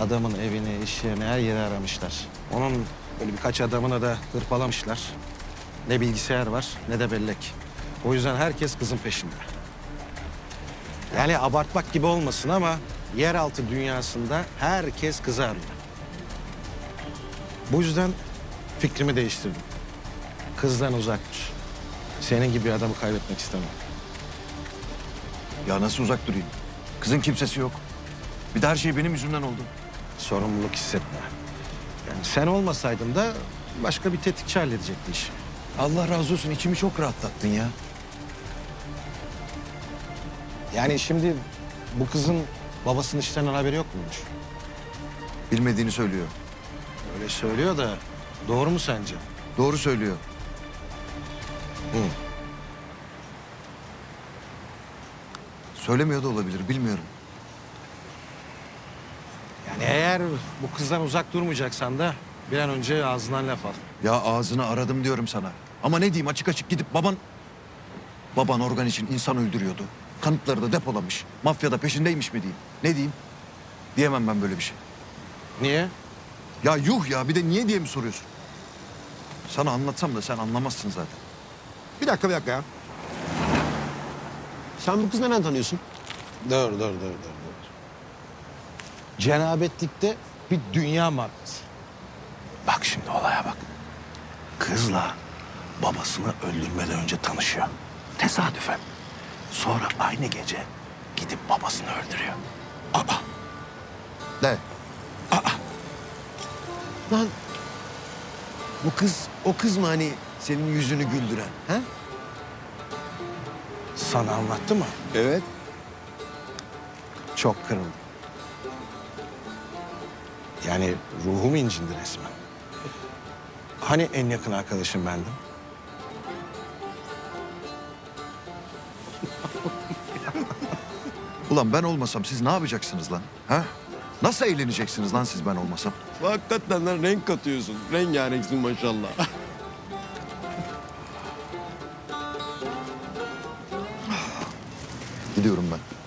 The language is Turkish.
Adamın evini, iş yerini, her yeri aramışlar. Onun böyle birkaç adamına da hırpalamışlar. Ne bilgisayar var ne de bellek. O yüzden herkes kızın peşinde. Yani abartmak gibi olmasın ama yeraltı dünyasında herkes kızı arıyor. Bu yüzden fikrimi değiştirdim. Kızdan uzak dur. Senin gibi adamı kaybetmek istemem. Ya nasıl uzak durayım? Kızın kimsesi yok. Bir de her şey benim yüzümden oldu. Sorumluluk hissetme. Yani sen olmasaydın da başka bir tetikçi halledecekti işi. Allah razı olsun içimi çok rahatlattın ya. Yani şimdi bu kızın babasının işlerinden haberi yok muymuş? Bilmediğini söylüyor. Öyle söylüyor da doğru mu sence? Doğru söylüyor. Hı. Söylemiyor da olabilir bilmiyorum. Yani eğer bu kızdan uzak durmayacaksan da bir an önce ağzından laf al. Ya ağzını aradım diyorum sana. Ama ne diyeyim açık açık gidip baban... Baban organ için insan öldürüyordu. Kanıtları da depolamış. Mafya da peşindeymiş mi diyeyim? Ne diyeyim? Diyemem ben böyle bir şey. Niye? Ya yuh ya bir de niye diye mi soruyorsun? Sana anlatsam da sen anlamazsın zaten. Bir dakika bir dakika ya. Sen bu kızı nereden tanıyorsun? Dur, dur, dur, dur, dur. Cenabetlikte bir dünya markası. Bak şimdi olaya bak. Kızla babasını öldürmeden önce tanışıyor. Tesadüfen. Sonra aynı gece gidip babasını öldürüyor. De. Lan bu kız o kız mı hani senin yüzünü güldüren? Ha? Sana anlattı mı? Evet. Çok kırıldım. Yani ruhum incindi resmen. Hani en yakın arkadaşım bendim? Ulan ben olmasam siz ne yapacaksınız lan? Ha? Nasıl eğleneceksiniz lan siz ben olmasam? Hakikaten lan renk katıyorsun. Rengarenksin maşallah. Gidiyorum ben.